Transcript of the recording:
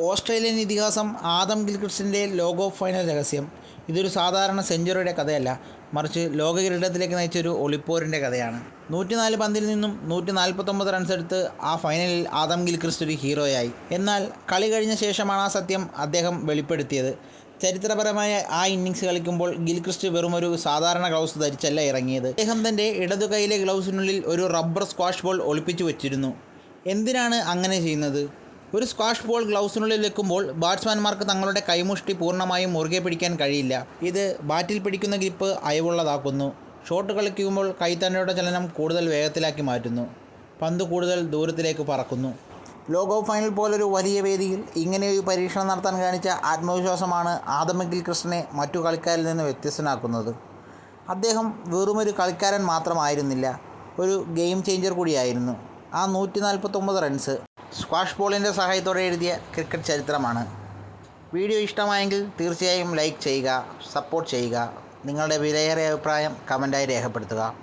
Australian ഇതിഹാസം Adam ഗിൽക്രിസ്റ്റിന്റെ logo final രഹസ്യം. ഇതൊരു സാധാരണ സെഞ്ചുറിയുടെ കഥയല്ല. മറിച്ച് ലോക കിരീടത്തിലേക്ക് നയിച്ചൊരു ഒളിപ്പോരിന്റെ കഥയാണ്. നൂറ്റിനാല് പന്തിൽ നിന്നും നൂറ്റി നാൽപ്പത്തൊമ്പത് റൺസ് എടുത്ത് ആ ഫൈനലിൽ ആദം ഗിൽക്രിസ്റ്റ് ഒരു ഹീറോയായി. എന്നാൽ കളി കഴിഞ്ഞ ശേഷമാണ് ആ സത്യം അദ്ദേഹം വെളിപ്പെടുത്തിയത്. ചരിത്രപരമായ ആ ഇന്നിങ്സ് കളിക്കുമ്പോൾ ഗിൽക്രിസ്റ്റ് വെറും ഒരു സാധാരണ ഗ്ലൗസ് ധരിച്ചല്ല ഇറങ്ങിയത്. അദ്ദേഹം തന്റെ ഇടതു കൈയിലെ ഗ്ലൗസിനുള്ളിൽ ഒരു റബ്ബർ സ്ക്വാഷ് ബോൾ ഒളിപ്പിച്ചു വെച്ചിരുന്നു. എന്തിനാണ് അങ്ങനെ ചെയ്യുന്നത്? ഒരു സ്ക്വാഷ് ബോൾ ഗ്ലൗസിനുള്ളിൽ വെക്കുമ്പോൾ ബാറ്റ്സ്മാൻമാർക്ക് തങ്ങളുടെ കൈമുഷ്ടി പൂർണമായും മുറുകെ പിടിക്കാൻ കഴിയില്ല. ഇത് ബാറ്റിൽ പിടിക്കുന്ന ഗ്രിപ്പ് അയവുള്ളതാക്കുന്നു. ഷോട്ട് കളിക്കുമ്പോൾ കൈത്തണ്ടയുടെ ചലനം കൂടുതൽ വേഗത്തിലാക്കി മാറ്റുന്നു. പന്ത് കൂടുതൽ ദൂരത്തിലേക്ക് പറക്കുന്നു. ലോകോ ഫൈനൽ പോലൊരു വലിയ വേദിയിൽ ഇങ്ങനെ ഒരു പരീക്ഷണം നടത്താൻ കാണിച്ച ആത്മവിശ്വാസമാണ് ആദമഗിൽ കൃഷ്ണനെ മറ്റു കളിക്കാരിൽ നിന്ന് വ്യത്യസ്തനാക്കുന്നത്. അദ്ദേഹം വെറുമൊരു കളിക്കാരൻ മാത്രമായിരുന്നില്ല ഒരു ഗെയിം ചേഞ്ചർ കൂടിയായിരുന്നു. ആ നൂറ്റി നാൽപ്പത്തൊമ്പത് റൺസ് സ്ക്വാഷ് ബോളിന്റെ സഹായത്തോടെ എഴുതിയ ക്രിക്കറ്റ് ചരിത്രമാണ്. വീഡിയോ ഇഷ്ടമായെങ്കിൽ തീർച്ചയായും ലൈക്ക് ചെയ്യുക സപ്പോർട്ട് ചെയ്യുക. നിങ്ങളുടെ വിലയേറിയ അഭിപ്രായം കമന്റായി രേഖപ്പെടുത്തുക.